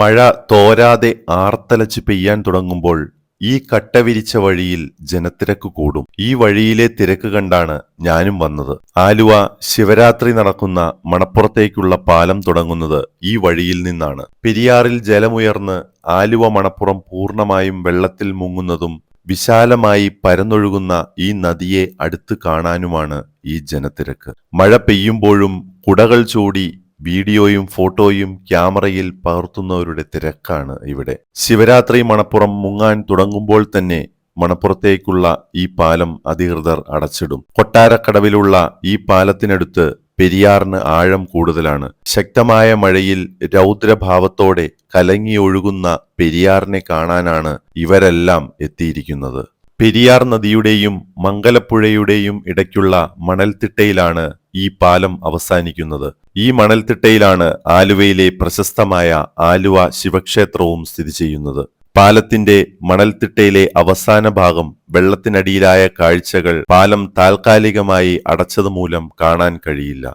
മഴ തോരാതെ ആർത്തലച്ച് പെയ്യാൻ തുടങ്ങുമ്പോൾ ഈ കട്ടവിരിച്ച വഴിയിൽ ജനത്തിരക്ക് കൂടും. ഈ വഴിയിലെ തിരക്ക് കണ്ടാണ് ഞാനും വന്നത്. ആലുവ ശിവരാത്രി നടക്കുന്ന മണപ്പുറത്തേക്കുള്ള പാലം തുടങ്ങുന്നത് ഈ വഴിയിൽ നിന്നാണ്. പെരിയാറിൽ ജലമുയർന്ന് ആലുവ മണപ്പുറം പൂർണമായും വെള്ളത്തിൽ മുങ്ങുന്നതും വിശാലമായി പരന്നൊഴുകുന്ന ഈ നദിയെ അടുത്ത് കാണാനുമാണ് ഈ ജനത്തിരക്ക്. മഴ പെയ്യുമ്പോഴും കുടകൾ ചൂടി വീഡിയോയും ഫോട്ടോയും ക്യാമറയിൽ പകർത്തുന്നവരുടെ തിരക്കാണ് ഇവിടെ. ശിവരാത്രി മണപ്പുറം മുങ്ങാൻ തുടങ്ങുമ്പോൾ തന്നെ മണപ്പുറത്തേക്കുള്ള ഈ പാലം അധികൃതർ അടച്ചിടും. കൊട്ടാരക്കടവിലുള്ള ഈ പാലത്തിനടുത്ത് പെരിയാറിന് ആഴം കൂടുതലാണ്. ശക്തമായ മഴയിൽ രൗദ്രഭാവത്തോടെ കലങ്ങിയൊഴുകുന്ന പെരിയാറിനെ കാണാനാണ് ഇവരെല്ലാം എത്തിയിരിക്കുന്നത്. പെരിയാർ നദിയുടെയും മംഗലപ്പുഴയുടെയും ഇടയ്ക്കുള്ള മണൽത്തിട്ടയിലാണ് ഈ പാലം അവസാനിക്കുന്നത്. ഈ മണൽത്തിട്ടയിലാണ് ആലുവയിലെ പ്രശസ്തമായ ആലുവ ശിവക്ഷേത്രവും സ്ഥിതി ചെയ്യുന്നത്. പാലത്തിന്റെ മണൽത്തിട്ടയിലെ അവസാന ഭാഗം വെള്ളത്തിനടിയിലായ കാഴ്ചകൾ പാലം താൽക്കാലികമായി അടച്ചതുമൂലം കാണാൻ കഴിയില്ല.